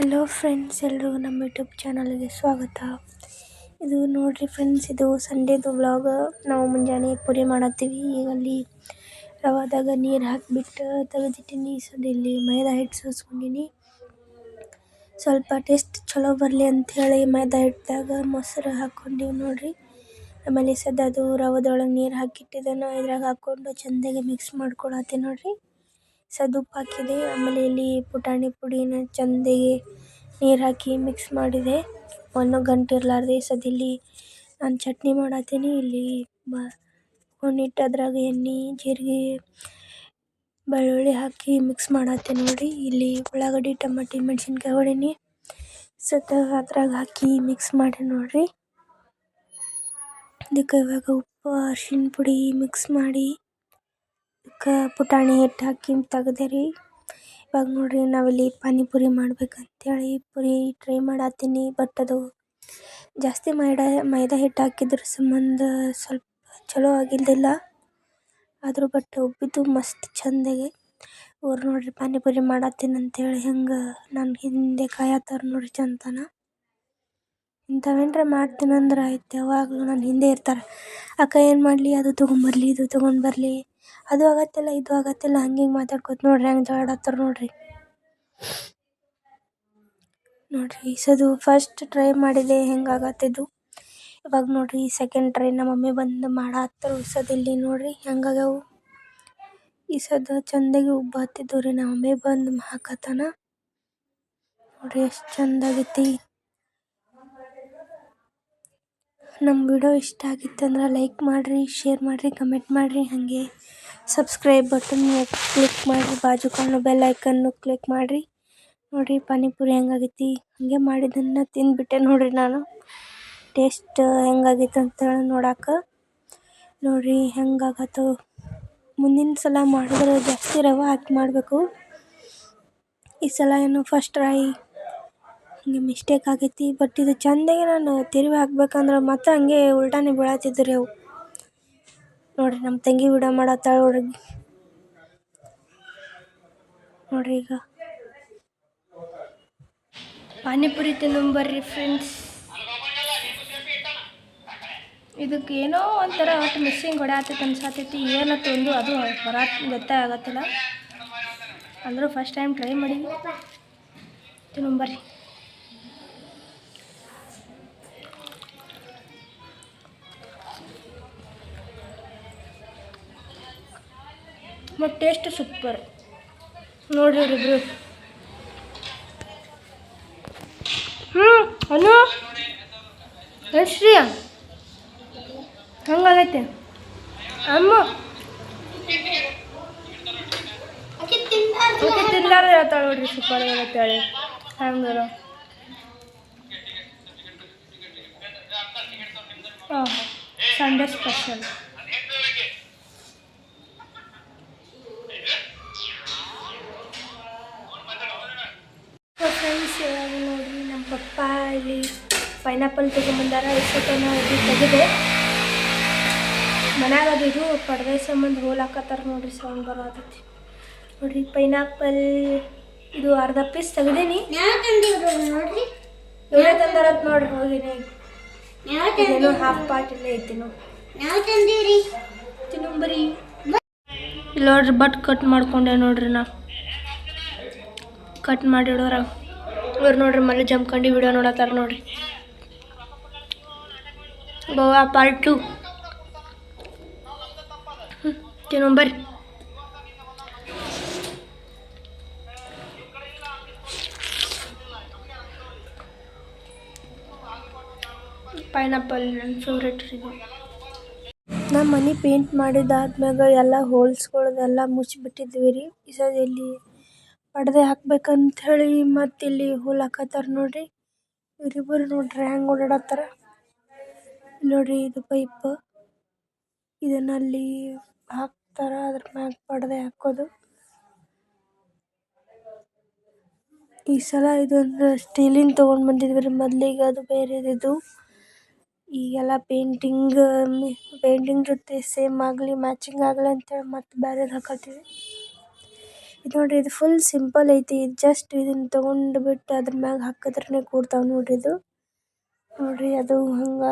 Hello friends ಎಲ್ರಿಗೂ ನಮ್ಮ YouTube ಚಾನಲ್ಗೆ ಸ್ವಾಗತ. ಇದು ನೋಡ್ರಿ ಫ್ರೆಂಡ್ಸ್ ಇದು ಸಂಡೇದು ವ್ಲಾಗ್ ನಾವು ಮುಂಜಾನೆ ಪೂರಿ ಮಾಡತ್ತೀವಿ. ಈಗ ಅಲ್ಲಿ ರವಾದಾಗ ನೀರು ಹಾಕಿಬಿಟ್ಟು ತೆಗೆದಿಟ್ಟಿನಿ ಇಲ್ಲಿ ಮೈದಾ ಹಿಟ್ಟು ಸೋಸ್ಕೊಂಡಿನಿ. ಸ್ವಲ್ಪ ಟೇಸ್ಟ್ ಚಲೋ ಬರಲಿ ಅಂಥೇಳಿ ಮೈದಾ ಹಿಟ್ಟಿದಾಗ ಮೊಸರು ಹಾಕ್ಕೊಂಡಿವಿ ನೋಡ್ರಿ. ಆಮೇಲೆ ಸದ್ಯ ಅದು ರವದೊಳಗೆ ನೀರು ಹಾಕಿಟ್ಟಿದ್ದನ್ನು ಇದ್ರಾಗ ಹಾಕ್ಕೊಂಡು ಚೆಂದಾಗಿ ಮಿಕ್ಸ್ ಮಾಡ್ಕೊಳತ್ತೀನಿ ನೋಡ್ರಿ. ಸದ್ ಉಪ್ಪು ಹಾಕಿದೆ. ಆಮೇಲೆ ಇಲ್ಲಿ ಪುಟಾಣಿ ಪುಡಿನ ಚೆಂದಾಗಿ ನೀರು ಹಾಕಿ ಮಿಕ್ಸ್ ಮಾಡಿದೆ. ಒಂದು ಗಂಟು ಇರಲಾರ್ದೆ ಸದಿಲಿ ನಾನು ಚಟ್ನಿ ಮಾಡತ್ತೀನಿ ಇಲ್ಲಿ ಬ ಒಂದಿಟ್ಟು ಅದ್ರಾಗ ಎಣ್ಣೆ, ಜೀರಿಗೆ, ಬೆಳ್ಳುಳ್ಳಿ ಹಾಕಿ ಮಿಕ್ಸ್ ಮಾಡತ್ತೀನಿ ನೋಡಿ. ಇಲ್ಲಿ ಉಳ್ಳಾಗಡ್ಡಿ, ಟಮಾಟಿ, ಮೆಣಸಿನ್ಕಾಯಿ ಹೊಡೀನಿ ಸತ ಅದ್ರಾಗ ಹಾಕಿ ಮಿಕ್ಸ್ ಮಾಡಿ ನೋಡಿರಿ. ಇದಕ್ಕೆ ಇವಾಗ ಉಪ್ಪು, ಅರ್ಶಿಣ ಪುಡಿ ಮಿಕ್ಸ್ ಮಾಡಿ ಅದಕ್ಕೆ ಪುಟಾಣಿ ಹಿಟ್ಟು ಹಾಕಿ ತೆಗ್ದೆ ರೀ ಇವಾಗ ನೋಡ್ರಿ ನಾವಿಲ್ಲಿ ಪಾನಿಪುರಿ ಮಾಡ್ಬೇಕಂತೇಳಿ ಪುರಿ ಟ್ರೈ ಮಾಡತ್ತೀನಿ ಬಟ್ ಅದು ಜಾಸ್ತಿ ಮೈದಾ ಮೈದಾ ಹಿಟ್ಟು ಹಾಕಿದ್ರ ಸಂಬಂಧ ಸ್ವಲ್ಪ ಚಲೋ ಆಗಿದ್ದಿಲ್ಲ ಆದರೂ ಬಟ್ ಉಬ್ಬಿದ್ದು ಮಸ್ತ್ ಚಂದಾಗಿ. ಅವ್ರು ನೋಡ್ರಿ ಪಾನಿಪುರಿ ಮಾಡತ್ತೀನಿ ಅಂತೇಳಿ ಹೆಂಗೆ ನನ್ನ ಹಿಂದೆ ಕಾಯತ್ತಾರ ನೋಡ್ರಿ ಚಂತನ ಇಂಥವೇನ್ರ ಮಾಡ್ತೀನಂದ್ರೆ ಆಯ್ತು ಯಾವಾಗಲೂ ನನ್ನ ಹಿಂದೆ ಇರ್ತಾರೆ. ಅಕ್ಕ ಏನು ಮಾಡಲಿ? ಅದು ತೊಗೊಂಬರ್ಲಿ, ಇದು ತೊಗೊಂಡು ಬರಲಿ. ಅದು ಆಗತ್ತಿಲ್ಲ, ಇದು ಆಗತ್ತಿಲ್ಲ ಹಂಗೆ ಹಿಂಗೆ ಮಾತಾಡ್ಕೋತ ನೋಡ್ರಿ, ಹೆಂಗೆ ಜಗಳ ನೋಡ್ರಿ. ನೋಡ್ರಿ, ಈ ಫಸ್ಟ್ ಟ್ರೈ ಮಾಡಿದೆ ಹೆಂಗೆ ಆಗತ್ತಿದ್ದು ಇವಾಗ ನೋಡ್ರಿ ಸೆಕೆಂಡ್ ಟ್ರೈ ನಮ್ಮ ಮಮ್ಮಿ ಬಂದು ಮಾಡಾತ್ರು ಸದ್ ಇಲ್ಲಿ ನೋಡ್ರಿ ಹೆಂಗಾಗ್ಯಾವು ಈ ಸದ ಚಂದಾಗಿ ಉಬ್ಬ ಹತ್ತಿದ್ದು ರೀ, ನಮ್ಮ ಮಮ್ಮಿ ಬಂದು ಹಾಕತ್ತಾನ. ನೋಡ್ರಿ, ಎಷ್ಟು ಚಂದಾಗೈತಿ. ನಮ್ಮ ವಿಡಿಯೋ ಇಷ್ಟ ಆಗಿತ್ತಂದ್ರೆ ಲೈಕ್ ಮಾಡಿರಿ, ಶೇರ್ ಮಾಡಿರಿ, ಕಮೆಂಟ್ ಮಾಡಿರಿ. ಹಾಗೆ ಸಬ್ಸ್ಕ್ರೈಬ್ ಬಟನ್ ಕ್ಲಿಕ್ ಮಾಡಿರಿ, ಬಾಜು ಕಾಣೋ ಬೆಲ್ ಐಕನ್ನು ಕ್ಲಿಕ್ ಮಾಡಿರಿ. ನೋಡಿರಿ, ಪಾನಿಪುರಿ ಹೆಂಗಾಗೈತಿ? ಹಾಗೆ ಮಾಡಿದ್ದನ್ನು ತಿಂದುಬಿಟ್ಟೆ ನೋಡಿರಿ ನಾನು. ಟೇಸ್ಟ್ ಹೆಂಗಾಗಿತ್ತು ಅಂತೇಳಿ ನೋಡಕ್ಕೆ ನೋಡಿರಿ, ಹೆಂಗಾಗತ್ತೋ? ಮುಂದಿನ ಸಲ ಮಾಡಿದ್ರೆ ಜಾಸ್ತಿ ರವೆ ಹಾಕಿ ಮಾಡಬೇಕು. ಈ ಸಲ ಏನು ಫಸ್ಟ್ ಟ್ರೈ ಹಂಗೆ ಮಿಸ್ಟೇಕ್ ಆಗೈತಿ. ಬಟ್ ಇದು ಚಂದಾಗಿ ನಾನು ತಿರುವಿ ಹಾಕ್ಬೇಕಂದ್ರೆ ಮತ್ತೆ ಹಂಗೆ ಉಲ್ಟಾನೇ ಬೀಳತ್ತಿದ್ದು ರೀ ಅವು ನೋಡಿರಿ ನಮ್ಮ ತಂಗಿ ವಿಡಿಯೋ ಮಾಡತ್ತಾಳೆ ನೋಡ್ರಿ ನೋಡಿರಿ ಈಗ. ಪಾನಿಪುರಿ ತಿನ್ನಂಬರ್ರಿ ಫ್ರೆಂಡ್ಸ್ ಇದಕ್ಕೆ ಏನೋ ಒಂಥರ ಒಟ್ಟು ಮಿಸ್ಸಿಂಗ್ ಹೊಡ್ಯಾತೈತೆ ಅನ್ಸಾತೈತಿ. ಏನತ್ತು ಒಂದು ಅದು ಬರಾತ್ ಗೊತ್ತಾಗತ್ತಿಲ್ಲ ಅಂದರೂ ಫಸ್ಟ್ ಟೈಮ್ ಟ್ರೈ ಮಾಡಿ ತಿನ್ನಂಬರ್ರಿ ಮತ್ತು ಟೇಸ್ಟ್ ಸೂಪರ್ ನೋಡ್ರಿ ಇವ್ರಿಬ್ರು ಹ್ಞೂ ಅನು? ಎಷ್ಟ್ರಿ ಹಂಗಾಗೈತೆ? ಅಮ್ಮ? ತಿನ್ಲಾರ್ದೆ ಹೇಳ್ತಾಳೆ ನೋಡ್ರಿ ಸೂಪರ್ ಹೇಳಿ. ಹಂಗಾರ. ಹಾಂ ಸಂಡೇ ಸ್ಪೆಷಲ್ ಇವಾಗ ನೋಡಿ ನಮ್ಮ ಪಪ್ಪ ಇಲ್ಲಿ ಪೈನಾಪಲ್ ತೊಗೊಂಬಂದಾರ. ಇಷ್ಟೊತ್ತನ ಇದು ತೆಗೆದೆ. ಮನ್ಯಾಗ ಅದು ಇದು ಪಡವೆ ಸಂಬಂಧ ಹೋಲಾಕತ್ತಾರ ನೋಡ್ರಿ ಸೌಂಡ್ ಬರೋತೈತಿ ನೋಡ್ರಿ ಪೈನಾಪಲ್ ಇದು ಅರ್ಧ ಪೀಸ್ ತೆಗ್ದೀನಿ. ನೋಡ್ರಿ. ಇವರೇ ತಂದಾರತ್ ನೋಡ್ರಿ ಹೋಗಿನಿ. ಹಾಫ್ ಪಾಟ್ ಇಲ್ಲೇ ಐತಿ ತಂದೀವ್ರಿ ತಿನ್ನಂಬರಿ. ಇಲ್ಲಿ ನೋಡ್ರಿ ಬಟ್ ಕಟ್ ಮಾಡ್ಕೊಂಡೆ ನೋಡ್ರಿ ನಾ. ಕಟ್ ಮಾಡಿಡೋರ ಇವ್ರು ನೋಡ್ರಿ ಮನೆ ಜಂಪ್ಕೊಂಡು ವಿಡಿಯೋ ನೋಡತ್ತಾರ ನೋಡ್ರಿ. ಗೋವಾ ಪಾರ್ಟ್ ಟು ಬರ್ರಿ. ಪೈನಾಪಲ್ ನನ್ನ ಫೇವ್ರೇಟ್ ಇದು. ನಮ್ಮ ಮನೆ ಪೇಂಟ್ ಮಾಡಿದಾದ್ಮ್ಯಾಗ ಎಲ್ಲ ಹೋಲ್ಸ್ಗಳದೆಲ್ಲ ಮುಚ್ಚಿಬಿಟ್ಟಿದ್ವಿ ರೀ. ಈ ಸಲ ಇಲ್ಲಿ ಪಡ್ದೆ ಹಾಕಬೇಕಂತ ಹೇಳಿ ಮತ್ತೆ ಇಲ್ಲಿ ಹೋಲ್ ನೋಡ್ರಿ. ಇವರಿಬ್ಬರು ನೋಡ್ರಿ ಹ್ಯಾಂಗ ಓಡಾಡತ್ತಾರ. ನೋಡ್ರಿ ಇದು ಪೈಪ್. ಇದನ್ನ ಅಲ್ಲಿ ಹಾಕ್ತಾರ, ಅದ್ರ ಮ್ಯಾಗ ಪಡದೆ ಹಾಕೋದು. ಈ ಸಲ ಇದೊಂದು ಸ್ಟೀಲಿನ ತಗೊಂಡ್ ಬಂದಿದ್ವಿ ಮೊದಲಿಗೆ ಮೊದ್ಲಿಗೆ ಅದು ಬೇರೆದಿದ್ದು. ಈಗೆಲ್ಲ ಪೇಂಟಿಂಗ್ ಪೇಂಟಿಂಗ್ ಜೊತೆ ಸೇಮ್ ಆಗಲಿ, ಮ್ಯಾಚಿಂಗ್ ಆಗಲಿ ಅಂತೇಳಿ ಮತ್ತೆ ಬೇರೆದು ಹಾಕತ್ತೀವಿ. ಇದು ನೋಡ್ರಿ, ಇದು ಫುಲ್ ಸಿಂಪಲ್ ಐತಿ. ಜಸ್ಟ್ ಇದನ್ನ ತಗೊಂಡ್ ಬಿಟ್ಟು ಅದ್ರ ಮ್ಯಾಗ ಹಾಕಿದ್ರೇನೆ ಕೂಡ್ತಾವ್ ನೋಡ್ರಿ ಇದು. ನೋಡ್ರಿ, ಅದು ಹಂಗ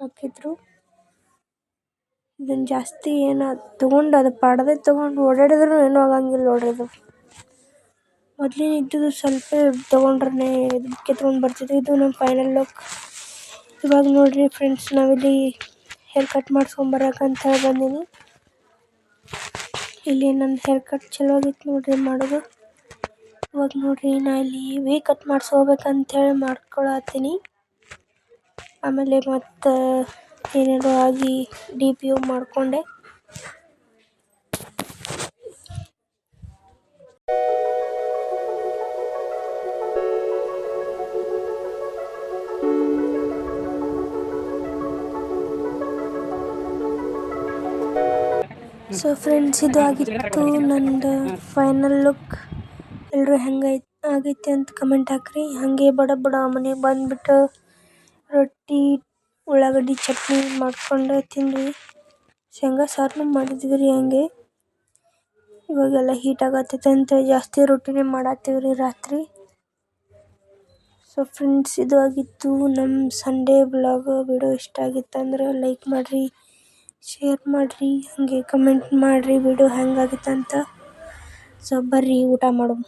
ಹಾಕಿದ್ರು. ಇದನ್ನ ಜಾಸ್ತಿ ಏನ ತಗೊಂಡ್ ಅದು ಪಾಡದೇ ತಗೊಂಡ್ ಓಡಾಡಿದ್ರು ಏನು ಆಗಂಗಿಲ್ಲ ನೋಡ್ರಿ ಇದು. ಮೊದ್ಲಿನ ಇದ್ದಿದ್ದು ಸ್ವಲ್ಪ ತಗೊಂಡ್ರೆ ಕಿತ್ಕೊಂಡ್ ಬರ್ತಿದ್ವಿ. ಇದು ನಮ್ಮ ಫೈನಲ್ ಲುಕ್ ಇವಾಗ ನೋಡ್ರಿ ಫ್ರೆಂಡ್ಸ್ ನಾವಿಲ್ಲಿ ಹೇರ್ ಕಟ್ ಮಾಡ್ಸ್ಕೊಂಡ್ ಬರಕ್ಕೆ ಅಂತ ಹೇಳಿ ಬಂದೀನಿ. ಇಲ್ಲಿ ನನ್ನ ಹೇರ್ ಕಟ್ ಚಲೋ ಆಗೈತೆ ನೋಡ್ರಿ ಮಾಡೋದು. ಇವಾಗ ನೋಡ್ರಿ ನಾ ಇಲ್ಲಿ ವಿ ಕಟ್ ಮಾಡಿಸ್ಕೋಬೇಕಂತ ಹೇಳಿ ಮಾಡ್ಕೊಳತ್ತೀನಿ. ಆಮೇಲೆ ಮತ್ತೆ ಏನೇನೋ ಆಗಿ ಡಿ ಪಿ ಯು ಮಾಡಿಕೊಂಡೆ. ಸೊ ಫ್ರೆಂಡ್ಸ್ ಇದು ಆಗಿತ್ತು ನಂದು ಫೈನಲ್ ಲುಕ್ ಎಲ್ಲರೂ ಹೆಂಗೈತೆ, ಆಗೈತೆ ಅಂತ ಕಮೆಂಟ್ ಹಾಕ್ರಿ. ಹಾಗೆ ಬಡ ಬಡ ಮನೆಗೆ ಬಂದ್ಬಿಟ್ಟು ರೊಟ್ಟಿ, ಉಳ್ಳಾಗಡ್ಡಿ, ಚಟ್ನಿ ಮಾಡ್ಕೊಂಡು ತಿಂದ್ವಿ ಶೇಂಗಾ ಸಾರನ್ನು ಮಾಡಿದ್ವಿ ರೀ ಹಂಗೆ. ಇವಾಗೆಲ್ಲ ಹೀಟ್ ಆಗತ್ತೈತೆ ಅಂತ ಜಾಸ್ತಿ ರೊಟ್ಟಿನೇ ಮಾಡತ್ತೀವಿ ರೀ ರಾತ್ರಿ. ಸೊ ಫ್ರೆಂಡ್ಸ್ ಇದು ಆಗಿತ್ತು ನಮ್ಮ ಸಂಡೇ ಬ್ಲಾಗ್ ವಿಡಿಯೋ ಇಷ್ಟ ಆಗಿತ್ತಂದ್ರೆ ಲೈಕ್ ಮಾಡಿರಿ. ಶೇರ್ ಮಾಡಿರಿ ಹಾಗೆ ಕಮೆಂಟ್ ಮಾಡಿರಿ ವಿಡಿಯೋ ಅಂತ ಸೊ ಬರ್ರಿ ಊಟ ಮಾಡೋಣ.